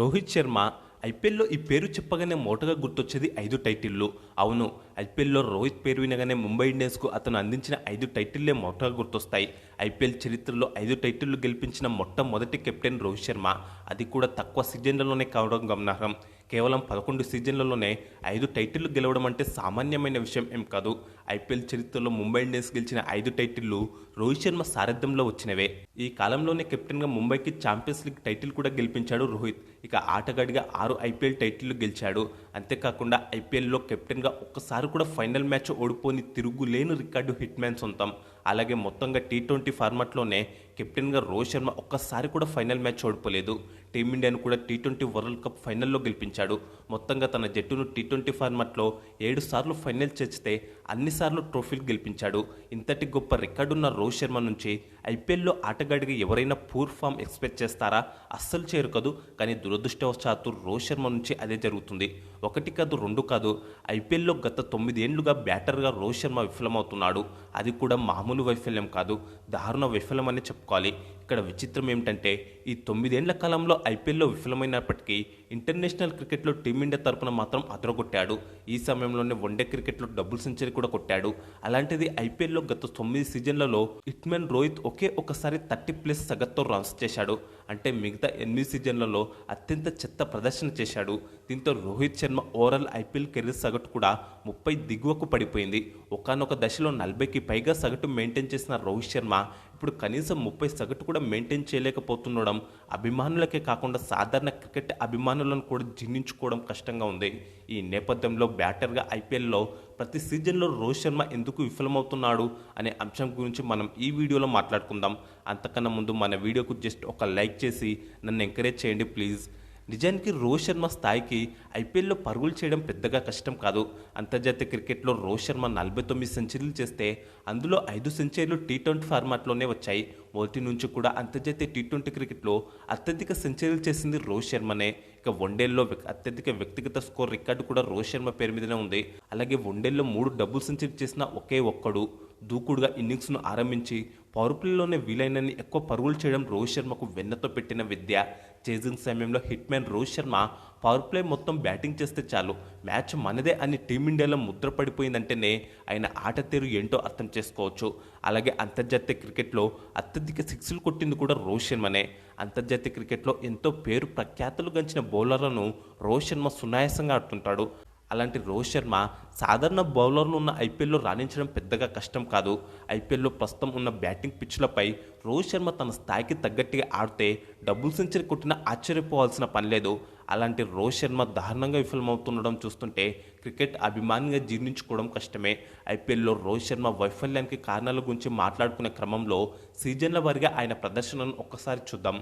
రోహిత్ శర్మ ఐపీఎల్లో ఈ పేరు చెప్పగానే మోటగా గుర్తొచ్చేది ఐదు టైటిల్లు అవును ఐపీఎల్లో రోహిత్ పేరు వినగానే ముంబై ఇండియన్స్కు అతను అందించిన ఐదు టైటిల్లే మోటగా గుర్తొస్తాయి. ఐపీఎల్ చరిత్రలో ఐదు టైటిళ్ళు గెలిపించిన మొట్టమొదటి కెప్టెన్ రోహిత్ శర్మ. అది కూడా తక్కువ సీజన్లలోనే కావడం గమనార్హం. కేవలం పదకొండు సీజన్లలోనే ఐదు టైటిళ్ళు గెలవడం అంటే సామాన్యమైన విషయం ఏం కాదు. ఐపీఎల్ చరిత్రలో ముంబై ఇండియన్స్ గెలిచిన ఐదు టైటిళ్ళు రోహిత్ శర్మ సారథ్యంలో వచ్చినవే. ఈ కాలంలోనే కెప్టెన్గా ముంబైకి ఛాంపియన్స్ లీగ్ టైటిల్ కూడా గెలిపించాడు రోహిత్. ఇక ఆటగాడిగా ఆరు ఐపీఎల్ టైటిళ్ళు గెలిచాడు. అంతేకాకుండా ఐపీఎల్లో కెప్టెన్గా ఒక్కసారి కూడా ఫైనల్ మ్యాచ్ ఓడిపోని తిరుగులేని రికార్డు హిట్ మ్యాన్ సొంతం. అలాగే మొత్తంగా టీ ట్వంటీ ఫార్మాట్లోనే కెప్టెన్గా రోహిత్ శర్మ ఒక్కసారి కూడా ఫైనల్ మ్యాచ్ ఓడిపోలేదు. టీమిండియాను కూడా టీ ట్వంటీ వరల్డ్ కప్ ఫైనల్లో గెలిపించాడు. మొత్తంగా తన జట్టును టీ ట్వంటీ ఫార్మాట్లో ఏడు సార్లు ఫైనల్ చేర్చితే అన్నిసార్లు ట్రోఫీలు గెలిపించాడు. ఇంతటి గొప్ప రికార్డున్న రోహిత్ శర్మ నుంచి ఐపీఎల్లో ఆటగాడిగా ఎవరైనా పూర్ ఫామ్ ఎక్స్పెక్ట్ చేస్తారా? అస్సలు చేయరు కాదు కానీ దురదృష్టవశాత్తు రోహిత్ శర్మ నుంచి అదే జరుగుతుంది. ఒకటి కాదు రెండు కాదు. ఐపీఎల్లో గత తొమ్మిదేళ్ళుగా బ్యాటర్గా రోహిత్ శర్మ విఫలమవుతున్నాడు. అది కూడా మామూలు వైఫల్యం కాదు. దారుణ వైఫల్యం అని చెప్పుకోవాలి. ఇక్కడ విచిత్రం ఏమిటంటే ఈ తొమ్మిదేండ్ల కాలంలో ఐపీఎల్లో విఫలమైనప్పటికీ ఇంటర్నేషనల్ క్రికెట్లో టీమిండియా తరపున మాత్రం అదరగొట్టాడు. ఈ సమయంలోనే వన్డే క్రికెట్లో డబుల్ సెంచరీ కూడా కొట్టాడు. అలాంటిది ఐపీఎల్లో గత తొమ్మిది సీజన్లలో ఇట్మెన్ రోహిత్ ఒకే ఒకసారి థర్టీ ప్లస్ సగత్తో రన్స్ చేశాడు. అంటే మిగతా ఎనిమిది సీజన్లలో అత్యంత చెత్త ప్రదర్శన చేశాడు. దీంతో Rohit Sharma overall IPL career సగటు కూడా ముప్పై దిగువకు పడిపోయింది. ఒకనొక దశలో నలభైకి పైగా సగటు మెయింటైన్ చేసిన రోహిత్ శర్మ ఇప్పుడు కనీసం ముప్పై సగటు కూడా మెయింటైన్ చేయలేకపోతుండడం అభిమానులకే కాకుండా సాధారణ క్రికెట్ అభిమానులను కూడా జీర్ణించుకోవడం కష్టంగా ఉంది. ఈ నేపథ్యంలో బ్యాటర్గా ఐపీఎల్లో ప్రతి సీజన్లో రోహిత్ శర్మ ఎందుకు విఫలమవుతున్నాడు అనే అంశం గురించి మనం ఈ వీడియోలో మాట్లాడుకుందాం. అంతకన్నా ముందు మన వీడియోకు జస్ట్ ఒక లైక్ చేసి నన్ను ఎంకరేజ్ చేయండి ప్లీజ్. నిజానికి రోహిత్ శర్మ స్థాయికి ఐపీఎల్లో పరుగులు చేయడం పెద్దగా కష్టం కాదు. అంతర్జాతీయ క్రికెట్లో రోహిత్ శర్మ నలభై తొమ్మిది సెంచరీలు చేస్తే అందులో ఐదు సెంచరీలు టీ ట్వంటీ ఫార్మాట్లోనే వచ్చాయి. మొదటి నుంచి కూడా అంతర్జాతీయ టీ ట్వంటీ క్రికెట్లో అత్యధిక సెంచరీలు చేసింది రోహిత్ శర్మనే ఇక వన్డేల్లో అత్యధిక వ్యక్తిగత స్కోర్ రికార్డు కూడా రోహిత్ శర్మ పేరు మీదనే ఉంది. అలాగే వన్డేల్లో మూడు డబుల్ సెంచరీ చేసిన ఒకే ఒక్కడు. దూకుడుగా ఇన్నింగ్స్ను ఆరంభించి పవర్ ప్లేలోనే వీలైనన్ని ఎక్కువ పరుగులు చేయడం రోహిత్ శర్మకు వెన్నతో పెట్టిన విద్య. చేజింగ్ సమయంలో hit man Rohit Sharma power play మొత్తం బ్యాటింగ్ చేస్తే చాలు. మ్యాచ్ మనదే అని టీమిండియాలో ముద్ర పడిపోయిందంటేనే ఆయన ఆట తీరు ఏంటో అర్థం చేసుకోవచ్చు. అలాగే అంతర్జాతీయ క్రికెట్లో అత్యధిక సిక్స్లు కొట్టింది కూడా రోహిత్ శర్మనే. అంతర్జాతీయ క్రికెట్లో ఎంతో పేరు ప్రఖ్యాతులు గంచిన బౌలర్లను రోహిత్ శర్మ సునాయాసంగా ఆడుతుంటాడు. అలాంటి రోహిత్ శర్మ సాధారణ బౌలర్లు ఉన్న ఐపీఎల్లో రాణించడం పెద్దగా కష్టం కాదు. ఐపీఎల్లో ప్రస్తుతం ఉన్న బ్యాటింగ్ పిచ్లపై రోహిత్ శర్మ తన స్థాయికి తగ్గట్టుగా ఆడితే డబుల్ సెంచరీ కొట్టిన ఆశ్చర్యపోవాల్సిన పని లేదు. అలాంటి రోహిత్ శర్మ దారుణంగా విఫలమవుతుండడం చూస్తుంటే క్రికెట్ అభిమానిగా జీర్ణించుకోవడం కష్టమే. ఐపీఎల్లో రోహిత్ శర్మ వైఫల్యానికి కారణాల గురించి మాట్లాడుకునే క్రమంలో సీజన్ల వారిగా ఆయన ప్రదర్శనను ఒక్కసారి చూద్దాం.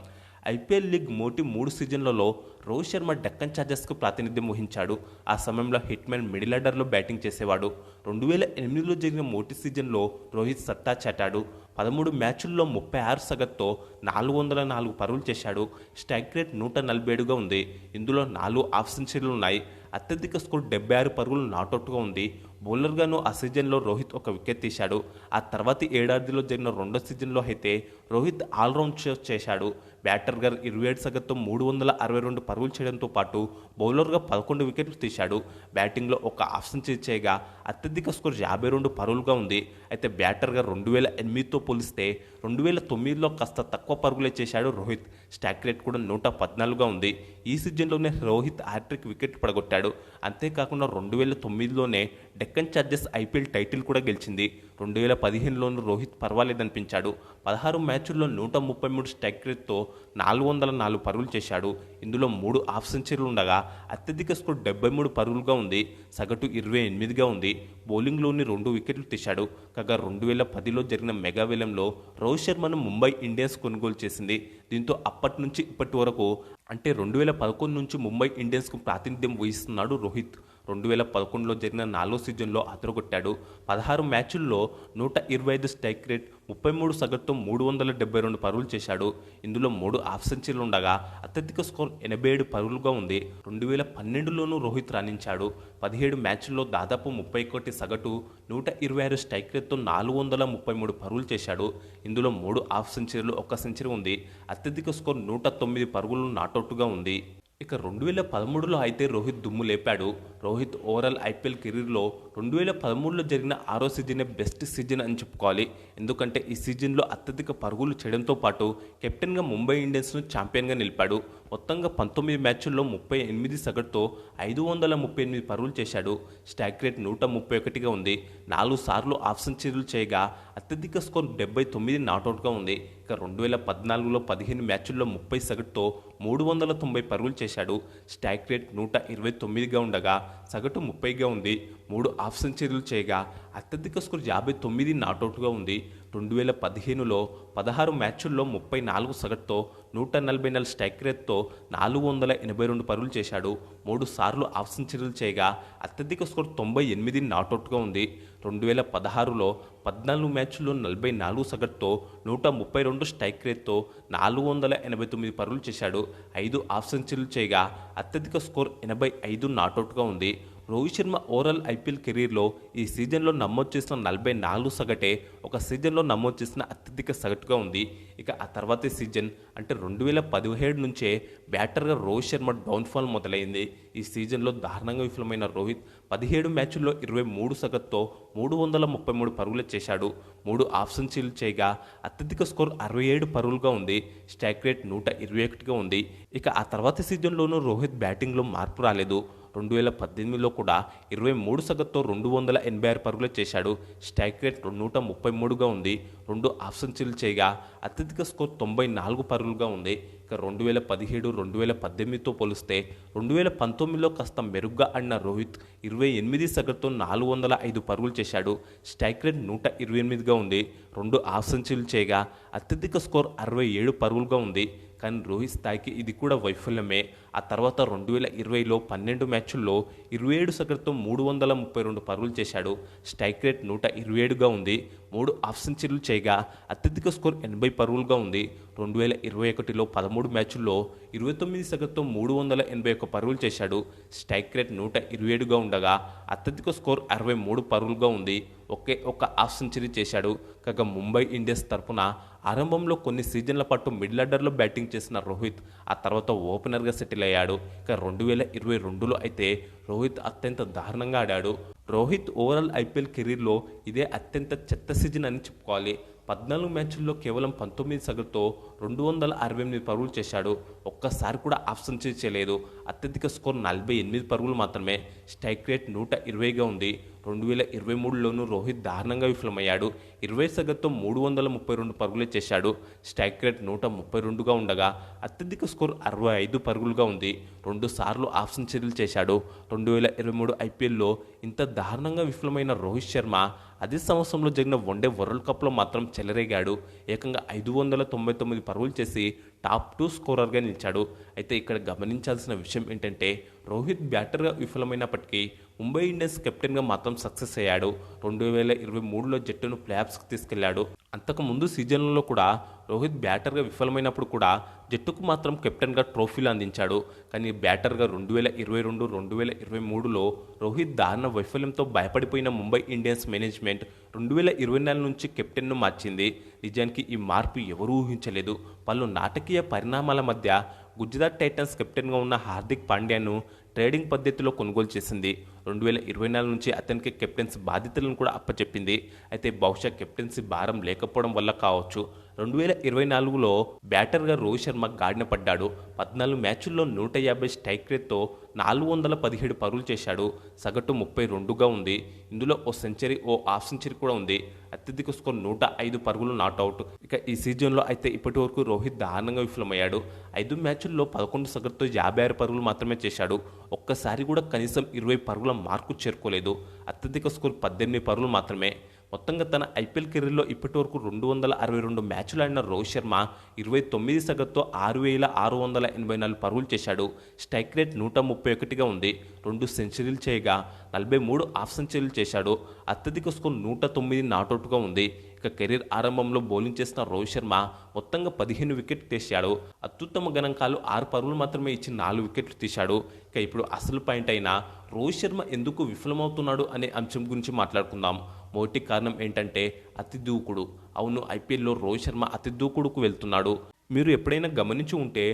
ఐపీఎల్ లీగ్ మోటి మూడు సీజన్లలో రోహిత్ శర్మ డెక్కన్ ఛార్జర్స్కు ప్రాతినిధ్యం వహించాడు. ఆ సమయంలో హిట్మెన్ మిడిల్ ఆర్డర్లో బ్యాటింగ్ చేసేవాడు. రెండు వేల ఎనిమిదిలో జరిగిన మోటి సీజన్లో రోహిత్ సత్తా చాటాడు. పదమూడు మ్యాచుల్లో ముప్పై ఆరు సగత్తో నాలుగు వందల నాలుగు పరుగులు చేశాడు. స్ట్రైక్ రేట్ నూట నలభై ఏడుగా ఉంది. ఇందులో నాలుగు హాఫ్ సెంచరీలు ఉన్నాయి. అత్యధిక స్కోర్ డెబ్బై ఆరు పరుగులు నాటౌట్గా ఉంది. బౌలర్గాను ఆ సీజన్లో రోహిత్ ఒక వికెట్ తీశాడు. ఆ తర్వాతి ఏడాదిలో జరిగిన రెండో సీజన్లో అయితే రోహిత్ ఆల్రౌండ్ షో చేశాడు. బ్యాటర్గా ఇరవై ఏడు సగత్తో మూడు వందల అరవై రెండు పరుగులు చేయడంతో పాటు బౌలర్గా పదకొండు వికెట్లు తీశాడు. బ్యాటింగ్లో ఒక హాఫ్ సెంచరీ చేయగా అత్యధిక స్కోర్ యాభై రెండు పరుగులుగా ఉంది. అయితే బ్యాటర్గా రెండు వేల ఎనిమిదితో పోలిస్తే రెండు వేల తొమ్మిదిలో కాస్త తక్కువ పరుగులే చేశాడు రోహిత్. స్టాక్ రేట్ కూడా నూట పద్నాలుగుగా ఉంది. ఈ సీజన్లోనే రోహిత్ హ్యాట్రిక్ వికెట్ పడగొట్టాడు. అంతేకాకుండా రెండు వేల తొమ్మిదిలోనే డెక్కన్ చార్జెస్ ఐపీఎల్ టైటిల్ కూడా గెలిచింది. రెండు వేల పదిహేనులోనూ రోహిత్ పర్వాలేదనిపించాడు. పదహారు మ్యాచుల్లో నూట ముప్పై మూడు స్ట్రైక్ రేట్తో నాలుగు వందల నాలుగు పరుగులు చేశాడు. ఇందులో మూడు హాఫ్ సెంచరీలు ఉండగా అత్యధిక స్కోర్ డెబ్బై మూడు పరుగులుగా ఉంది. సగటు ఇరవై ఎనిమిదిగా ఉంది. బౌలింగ్లోని రెండు వికెట్లు తీశాడు. కాగా రెండు వేల పదిలో జరిగిన మెగావిలంలో రోహిత్ శర్మను ముంబై ఇండియన్స్ కొనుగోలు చేసింది. దీంతో అప్పటి నుంచి ఇప్పటి వరకు అంటే రెండు వేల పదకొండు నుంచి ముంబై ఇండియన్స్కు ప్రాతినిధ్యం వహిస్తున్నాడు రోహిత్. రెండు వేల పదకొండులో జరిగిన నాలుగో సీజన్లో అదరగొట్టాడు పదహారు మ్యాచుల్లో నూట ఇరవై ఐదు స్ట్రైక్ రేట్ ముప్పై మూడు సగటుతో మూడు వందల డెబ్బై రెండు పరుగులు చేశాడు. ఇందులో మూడు హాఫ్ సెంచరీలు ఉండగా అత్యధిక స్కోర్ ఎనభై ఏడు పరుగులుగా ఉంది. రెండు వేల పన్నెండులోనూ రోహిత్ రాణించాడు. పదిహేడు మ్యాచ్ల్లో దాదాపు ముప్పై ఒకటి సగటు నూట ఇరవై ఆరు స్ట్రైక్ రేట్తో నాలుగు వందల ముప్పై మూడు పరుగులు చేశాడు. ఇందులో మూడు హాఫ్ సెంచరీలు ఒక్క సెంచరీ ఉంది. అత్యధిక స్కోర్ నూట తొమ్మిది పరుగులు నాటౌట్గా ఉంది. ఇక రెండు వేల పదమూడులో అయితే రోహిత్ దుమ్ము లేపాడు. రోహిత్ ఓవరాల్ ఐపీఎల్ కెరీర్లో రెండు వేల పదమూడులో జరిగిన ఆరో సీజనే బెస్ట్ సీజన్ అని చెప్పుకోవాలి. ఎందుకంటే ఈ సీజన్లో అత్యధిక పరుగులు చేయడంతో పాటు కెప్టెన్గా ముంబై ఇండియన్స్ను ఛాంపియన్గా నిలిపాడు. మొత్తంగా పంతొమ్మిది మ్యాచ్ల్లో ముప్పై ఎనిమిది సగటుతో ఐదు వందల ముప్పై ఎనిమిది పరుగులు చేశాడు. స్టాక్ రేట్ నూట ముప్పై ఒకటిగా ఉంది. నాలుగు సార్లు ఆఫ్ సెంచరీలు చేయగా అత్యధిక స్కోర్ డెబ్బై తొమ్మిది నాట్అవుట్గా ఉంది. ఇక రెండు వేల పద్నాలుగులో పదిహేను మ్యాచ్ల్లో ముప్పై సగటుతో మూడు వందల తొంభై పరుగులు చేశాడు. స్టాక్ రేట్ నూట ఇరవై తొమ్మిదిగా ఉండగా సగటు ముప్పైగా ఉంది. మూడు హాఫ్ సెంచరీలు చేయగా అత్యధిక స్కోర్ యాభై తొమ్మిది నాటౌట్గా ఉంది. రెండు వేల పదిహేనులో పదహారు మ్యాచ్ల్లో ముప్పై నాలుగు సగటుతో నూట నలభై నాలుగు స్ట్రైక్ రేట్తో నాలుగు వందల ఎనభై రెండు పరుగులు చేశాడు. మూడు సార్లు హాఫ్ సెంచరీలు చేయగా అత్యధిక స్కోర్ తొంభై ఎనిమిది నాటౌట్గా ఉంది. రెండు వేల పదహారులో పద్నాలుగు మ్యాచ్ల్లో నలభై నాలుగు సగటుతో నూట ముప్పై రెండు స్ట్రైక్ రేట్తో నాలుగు వందల ఎనభై తొమ్మిది పరుగులు చేశాడు. ఐదు హాఫ్ సెంచరీలు చేయగా అత్యధిక స్కోర్ ఎనభై ఐదు నాటౌట్గా ఉంది. రోహిత్ శర్మ ఓవరాల్ ఐపీఎల్ కెరీర్లో ఈ సీజన్లో నమోదు చేసిన నలభై నాలుగు సగటే ఒక సీజన్లో నమోదు చేసిన అత్యధిక సగటుగా ఉంది. ఇక ఆ తర్వాతి సీజన్ అంటే రెండు వేల పదిహేడు నుంచే బ్యాటర్గా రోహిత్ శర్మ డౌన్ఫాల్ మొదలైంది. ఈ సీజన్లో దారుణంగా విఫలమైన రోహిత్ పదిహేడు మ్యాచ్ల్లో ఇరవై మూడు సగత్తో మూడు వందల ముప్పై మూడు పరుగులు చేశాడు. మూడు ఆఫ్ సెంచరీలు చేయగా అత్యధిక స్కోర్ అరవై ఏడు పరుగులుగా ఉంది. స్ట్రైక్ రేట్ నూట ఇరవై ఒకటిగా ఉంది. ఇక ఆ తర్వాతి సీజన్లోనూ రోహిత్ బ్యాటింగ్లో మార్పు రాలేదు. రెండు వేల పద్దెనిమిదిలో కూడా ఇరవై మూడు సగటుతో రెండు వందల ఎనభై ఆరు పరుగులు చేశాడు. స్ట్రైక్ రేట్ నూట ముప్పై మూడుగా ఉంది. రెండు హాఫ్ సెంచరీలు చేయగా అత్యధిక స్కోర్ తొంభై నాలుగు పరుగులుగా ఉంది. ఇక రెండు వేల పదిహేడు రెండు వేల పద్దెనిమిదితో పోలిస్తే రెండు వేల పంతొమ్మిదిలో కాస్త మెరుగ్గా ఆడిన రోహిత్ ఇరవై ఎనిమిది సగటుతో నాలుగు వందల ఐదు పరుగులు చేశాడు. స్ట్రైక్ రేట్ నూట ఇరవై ఎనిమిదిగా ఉంది. రెండు హాఫ్ సెంచరీలు చేయగా అత్యధిక స్కోర్ అరవై ఏడు పరుగులుగా ఉంది. కానీ రోహిత్ స్థాయికి ఇది కూడా వైఫల్యమే. ఆ తర్వాత రెండు వేల ఇరవైలో పన్నెండు మ్యాచ్ల్లో ఇరవై ఏడు సగటుతో మూడు వందల ముప్పై రెండు పరుగులు చేశాడు. స్ట్రైక్ రేట్ నూట ఇరవై ఏడుగా ఉంది. మూడు ఆఫ్ సెంచరీలు చేయగా అత్యధిక స్కోర్ ఎనభై పరుగులుగా ఉంది. రెండు వేల ఇరవై ఒకటిలో పదమూడు మ్యాచ్ల్లో ఇరవై తొమ్మిది సగటుతో మూడు వందల ఎనభై ఒక్క పరుగులు చేశాడు. స్ట్రైక్ రేట్ నూట ఇరవై ఏడుగా ఉండగా అత్యధిక స్కోర్ అరవై మూడు పరుగులుగా ఉంది. ఒకే ఒక హాఫ్ సెంచరీ చేశాడు. కాగా ముంబై ఇండియన్స్ తరపున ఆరంభంలో కొన్ని సీజన్ల పాటు మిడిల్ ఆర్డర్లో బ్యాటింగ్ చేసిన రోహిత్ ఆ తర్వాత ఓపెనర్గా సెటిల్ అయ్యాడు ఇక రెండు వేల ఇరవై రెండులో అయితే రోహిత్ అత్యంత దారుణంగా ఆడాడు. రోహిత్ ఓవరాల్ ఐపీఎల్ కెరీర్లో ఇదే అత్యంత చెత్త సీజన్ అని చెప్పుకోవాలి. పద్నాలుగు మ్యాచ్ల్లో కేవలం పంతొమ్మిది సగటుతో రెండు వందల అరవై ఎనిమిది పరుగులు చేశాడు. ఒక్కసారి కూడా ఆఫ్ సెంచరీ చేయలేదు. అత్యధిక స్కోర్ నలభై ఎనిమిది పరుగులు మాత్రమే. స్ట్రైక్ రేట్ నూట ఇరవైగా ఉంది. రెండు వేల ఇరవై మూడులోనూ రోహిత్ దారుణంగా విఫలమయ్యాడు. ఇరవై సగటుతో మూడు వందల ముప్పై రెండు పరుగులే చేశాడు. స్ట్రైక్ రేట్ నూట ముప్పై రెండుగా ఉండగా అత్యధిక స్కోర్ అరవై ఐదు పరుగులుగా ఉంది. రెండు సార్లు ఆఫ్ సెంచరీలు చేశాడు. రెండు వేల ఇరవై మూడు ఐపీఎల్లో ఇంత దారుణంగా విఫలమైన రోహిత్ శర్మ అదే సంవత్సరంలో జరిగిన వన్డే వరల్డ్ కప్లో మాత్రం చెలరేగాడు. ఏకంగా ఐదు వందల తొంభై తొమ్మిది పరుగులు చేసి టాప్ టూ స్కోరర్గా నిలిచాడు. అయితే ఇక్కడ గమనించాల్సిన విషయం ఏంటంటే రోహిత్ బ్యాటర్గా విఫలమైనప్పటికీ ముంబై ఇండియన్స్ కెప్టెన్గా మాత్రం సక్సెస్ అయ్యాడు. రెండు వేల ఇరవై మూడులో జట్టును ప్లేఆఫ్స్కి తీసుకెళ్ళాడు. అంతకుముందు సీజన్లలో కూడా రోహిత్ బ్యాటర్గా విఫలమైనప్పుడు కూడా జట్టుకు మాత్రం కెప్టెన్గా ట్రోఫీలు అందించాడు. కానీ బ్యాటర్గా రెండు వేల ఇరవై రెండు రెండు వేల ఇరవై మూడులో రోహిత్ దారుణ వైఫల్యంతో భయపడిపోయిన ముంబై ఇండియన్స్ మేనేజ్మెంట్ రెండు వేల ఇరవై నాలుగు నుంచి కెప్టెన్ను మార్చింది. నిజానికి ఈ మార్పు ఎవరూ ఊహించలేదు. పలు నాటకీయ పరిణామాల మధ్య గుజరాత్ టైటన్స్ కెప్టెన్గా ఉన్న హార్దిక్ పాండ్యాను ట్రేడింగ్ పద్ధతిలో కొనుగోలు చేసింది. రెండు వేల ఇరవై నాలుగు నుంచి అతనికి కెప్టెన్సీ బాధ్యతలను కూడా అప్పచెప్పింది. అయితే బహుశా కెప్టెన్సీ భారం లేకపోవడం వల్ల కావచ్చు. రెండు వేల ఇరవై నాలుగులో బ్యాటర్గా రోహిత్ శర్మ గాడిన పడ్డాడు. పద్నాలుగు మ్యాచ్ల్లో నూట యాభై స్ట్రైక్ రేట్తో నాలుగు వందల పదిహేడు పరుగులు చేశాడు. సగటు ముప్పై రెండుగా ఉంది. ఇందులో ఓ సెంచరీ ఓ హాఫ్ సెంచరీ కూడా ఉంది. అత్యధిక స్కోర్ నూట ఐదు పరుగులు నాట్అవుట్ ఇక ఈ సీజన్లో అయితే ఇప్పటి వరకు రోహిత్ దారుణంగా విఫలమయ్యాడు. ఐదు మ్యాచ్ల్లో పదకొండు సగటుతో యాభై ఆరు పరుగులు మాత్రమే చేశాడు. ఒక్కసారి కూడా కనీసం ఇరవై పరుగుల మార్కు చేరుకోలేదు. అత్యధిక స్కోర్ పద్దెనిమిది పరుగులు మాత్రమే. మొత్తంగా తన ఐపీఎల్ కెరీర్లో ఇప్పటి వరకు రెండు వందల అరవై రెండు మ్యాచ్లు ఆడిన రోహిత్ శర్మ ఇరవై తొమ్మిది సగటుతో ఆరు వేల ఆరు వందల ఎనభై నాలుగు పరుగులు చేశాడు. స్ట్రైక్ రేట్ నూట ముప్పై ఒకటిగా ఉంది. రెండు సెంచరీలు చేయగా నలభై మూడు హాఫ్ సెంచరీలు చేశాడు. అత్యధిక స్కోర్ నూట తొమ్మిది నాటౌట్గా ఉంది. ఇక కెరీర్ ఆరంభంలో బౌలింగ్ చేసిన రోహిత్ శర్మ మొత్తంగా పదిహేను వికెట్ తీశాడు. అత్యుత్తమ గణాంకాలు ఆరు పరుగులు మాత్రమే ఇచ్చి నాలుగు వికెట్లు తీశాడు. ఇక ఇప్పుడు అసలు పాయింట్ అయిన రోహిత్ శర్మ ఎందుకు విఫలమవుతున్నాడు అనే అంశం గురించి మాట్లాడుకుందాం. మొదటి కారణం ఏంటంటే అతి దూకుడు. అవును ఐపీఎల్లో రోహిత్ శర్మ అతి దూకుడుకు వెళ్తున్నాడు. మీరు ఎప్పుడైనా గమనించి ఉంటే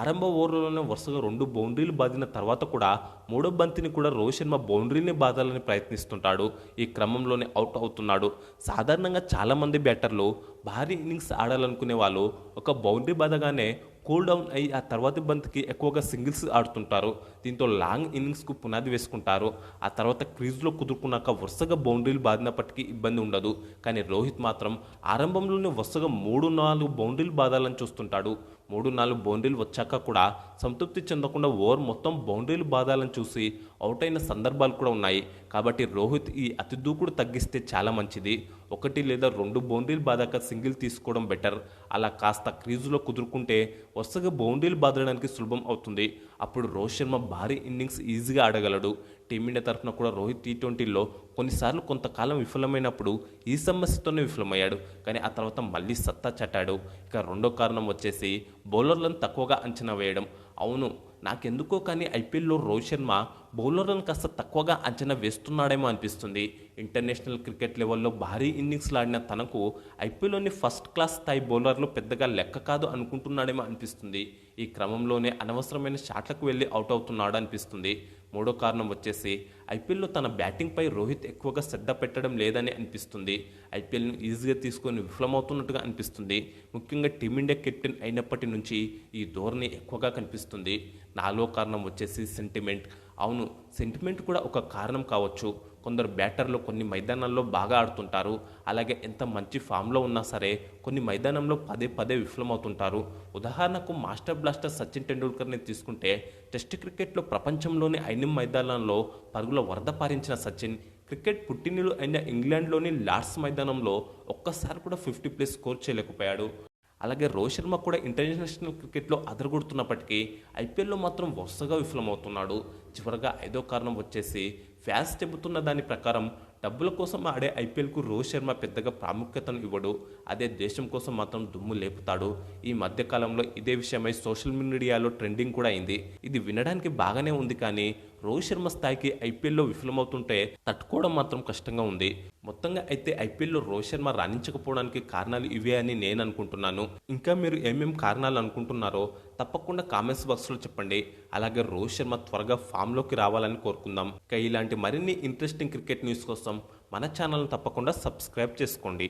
ఆరంభ ఓవర్లోనే వరుసగా రెండు బౌండరీలు బాదిన తర్వాత కూడా మూడో బంతిని కూడా రోహిత్ శర్మ బౌండరీని బాదాలని ప్రయత్నిస్తుంటాడు. ఈ క్రమంలోనే అవుట్ అవుతున్నాడు. సాధారణంగా చాలామంది బ్యాటర్లు భారీ ఇన్నింగ్స్ ఆడాలనుకునే వాళ్ళు ఒక బౌండరీ బాధగానే కూల్ డౌన్ అయ్యి ఆ తర్వాతి బంతికి ఎక్కువగా సింగిల్స్ ఆడుతుంటారు. దీంతో లాంగ్ ఇన్నింగ్స్కు పునాది వేసుకుంటారు. ఆ తర్వాత క్రీజ్లో కుదురుకున్నాక వరుసగా బౌండరీలు బాదినప్పటికీ ఇబ్బంది ఉండదు. కానీ రోహిత్ మాత్రం ఆరంభంలోనే వరుసగా మూడు నాలుగు బౌండరీలు బాదాలని చూస్తుంటాడు. మూడు నాలుగు బౌండరీలు వచ్చాక కూడా సంతృప్తి చెందకుండా ఓవర్ మొత్తం బౌండరీలు బాధాలను చూసి అవుట్ అయిన సందర్భాలు కూడా ఉన్నాయి. కాబట్టి రోహిత్ ఈ అతి దూకుడు తగ్గిస్తే చాలా మంచిది. ఒకటి లేదా రెండు బౌండరీలు బాదాక సింగిల్ తీసుకోవడం బెటర్. అలా కాస్త క్రీజులో కుదురుకుంటే వరుసగా బౌండరీలు బాదడానికి సులభం అవుతుంది. అప్పుడు రోహిత్ శర్మ భారీ ఇన్నింగ్స్ ఈజీగా ఆడగలడు. టీమిండియా తరఫున కూడా రోహిత్ టీ ట్వంటీలో కొన్నిసార్లు కొంతకాలం విఫలమైనప్పుడు ఈ సమస్యతోనే విఫలమయ్యాడు. కానీ ఆ తర్వాత మళ్ళీ సత్తా చట్టాడు ఇక రెండో కారణం వచ్చేసి బౌలర్లను తక్కువగా అంచనా వేయడం. అవును నాకెందుకో కానీ ఐపీఎల్లో రోహిత్ శర్మ బౌలర్లను కాస్త తక్కువగా అంచనా వేస్తున్నాడేమో అనిపిస్తుంది. ఇంటర్నేషనల్ క్రికెట్ లెవెల్లో భారీ ఇన్నింగ్స్లు ఆడిన తనకు ఐపీఎల్లోని ఫస్ట్ క్లాస్ స్థాయి బౌలర్లు పెద్దగా లెక్క కాదు అనుకుంటున్నాడేమో అనిపిస్తుంది. ఈ క్రమంలోనే అనవసరమైన షాట్లకు వెళ్ళి అవుట్ అవుతున్నాడు అనిపిస్తుంది. మూడో కారణం వచ్చేసి ఐపీఎల్లో తన బ్యాటింగ్పై రోహిత్ ఎక్కువగా శ్రద్ధ పెట్టడం లేదని అనిపిస్తుంది. ఐపీఎల్ను ఈజీగా తీసుకొని విఫలమవుతున్నట్టుగా అనిపిస్తుంది. ముఖ్యంగా టీమిండియా కెప్టెన్ అయినప్పటి నుంచి ఈ ధోరణి ఎక్కువగా కనిపిస్తుంది. నాలుగో కారణం వచ్చేసి సెంటిమెంట్ అవును సెంటిమెంట్ కూడా ఒక కారణం కావచ్చు. కొందరు బ్యాటర్లు కొన్ని మైదానాల్లో బాగా ఆడుతుంటారు. అలాగే ఎంత మంచి ఫామ్లో ఉన్నా సరే కొన్ని మైదానంలో పదే పదే విఫలమవుతుంటారు. ఉదాహరణకు మాస్టర్ బ్లాస్టర్ సచిన్ టెండూల్కర్ని తీసుకుంటే టెస్ట్ క్రికెట్లో ప్రపంచంలోని ఐదు మైదానాల్లో పరుగుల వరద పారించిన సచిన్ క్రికెట్ పుట్టినీళ్ళు అయిన ఇంగ్లాండ్లోని లార్డ్స్ మైదానంలో ఒక్కసారి కూడా ఫిఫ్టీ ప్లస్ స్కోర్ చేయలేకపోయాడు. అలాగే రోహిత్ శర్మ కూడా ఇంటర్నేషనల్ క్రికెట్లో అదరగొడుతున్నప్పటికీ ఐపీఎల్లో మాత్రం వరుసగా విఫలమవుతున్నాడు. చివరగా ఐదో కారణం వచ్చేసి ఫ్యాన్స్ చెబుతున్న దాని ప్రకారం డబ్బుల కోసం ఆడే ఐపీఎల్కు రోహిత్ శర్మ పెద్దగా ప్రాముఖ్యతను ఇవ్వడు. అదే దేశం కోసం మాత్రం దుమ్ము లేపుతాడు. ఈ మధ్యకాలంలో ఇదే విషయమై సోషల్ మీడియాలో ట్రెండింగ్ కూడా అయింది. ఇది వినడానికి బాగానే ఉంది కానీ రోహిత్ శర్మ స్థాయికి ఐపీఎల్లో విఫలమవుతుంటే తట్టుకోవడం మాత్రం కష్టంగా ఉంది. మొత్తంగా అయితే ఐపీఎల్లో రోహిత్ శర్మ రాణించకపోవడానికి కారణాలు ఇవే అని నేను అనుకుంటున్నాను. ఇంకా మీరు ఏమేం కారణాలు అనుకుంటున్నారో తప్పకుండా కామెంట్స్ బాక్స్లో చెప్పండి. అలాగే రోహిత్ శర్మ త్వరగా ఫామ్లోకి రావాలని కోరుకుందాం. ఇక ఇలాంటి మరిన్ని ఇంట్రెస్టింగ్ క్రికెట్ న్యూస్ కోసం మన ఛానల్ని తప్పకుండా సబ్స్క్రైబ్ చేసుకోండి.